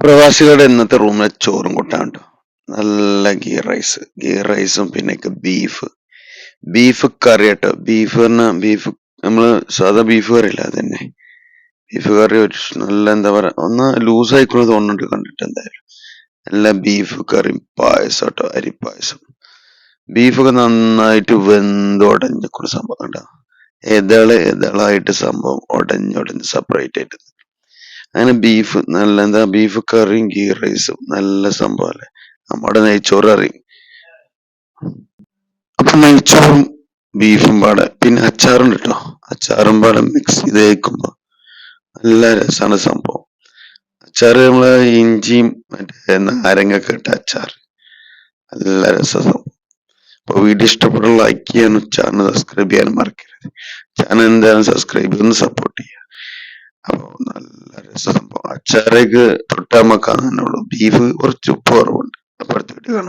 പ്രവാസികളുടെ ഇന്നത്തെ റൂമിലെ ചോറും ട്ടോ. നല്ല ഗീ റൈസ് ഗീ റൈസും പിന്നെ ബീഫ് ബീഫ് കറി കേട്ടോ ബീഫ് പറഞ്ഞാൽ ബീഫ് നമ്മൾ സാധാ ബീഫ് കറി ഇല്ല അതന്നെ. ബീഫ് കറി ഒരു നല്ല എന്താ പറയാ ഒന്ന് ലൂസ് ആയിക്കുള്ളത് തോന്നുന്നുണ്ട് കണ്ടിട്ട് എന്തായാലും. നല്ല ബീഫ് കറി പായസം കേട്ടോ അരിപ്പായസം ബീഫൊക്കെ നന്നായിട്ട് വെന്തുടഞ്ഞിക്കുന്ന സംഭവം കേട്ടോ എതൾ എതളായിട്ട് സംഭവം ഉടഞ്ഞുടഞ്ഞ് സെപ്പറേറ്റ് ആയിട്ട് അങ്ങനെ ബീഫ് നല്ല എന്താ ബീഫ് കറിയും ഗീ റൈസും നല്ല സംഭവല്ലേ നമ്മുടെ നെയ്ച്ചോറ് അറിയും അപ്പൊ നെയ്ച്ചോറും ബീഫും പാടെ. പിന്നെ അച്ചാറും കേട്ടോ അച്ചാറും പാടെ മിക്സ് ചെയ്ത് കഴിക്കുമ്പോ നല്ല രസമാണ് സംഭവം. അച്ചാറ് നമ്മളെ ഇഞ്ചിയും മറ്റേ നാരങ്ങൊക്കെ ഇട്ട അച്ചാർ നല്ല രസം സംഭവം. അപ്പൊ വീഡിയോ ഇഷ്ടപ്പെട്ട ലൈക്ക് ചെയ്യാനും ചാനൽ സബ്സ്ക്രൈബ് ചെയ്യാനും മറക്കരുത്. ചാനൽ എന്തായാലും സബ്സ്ക്രൈബ് ചെയ്തൊന്ന് സപ്പോർട്ട് ചെയ്യുക അപ്പൊ ഉഷാറേക്ക് തൊട്ട് നമുക്കാണെന്നുള്ളൂ ബീഫ് കുറച്ച് ഉപ്പ് കുറവുണ്ട്. അപ്പുറത്ത് വീട്ടിൽ കാണാം.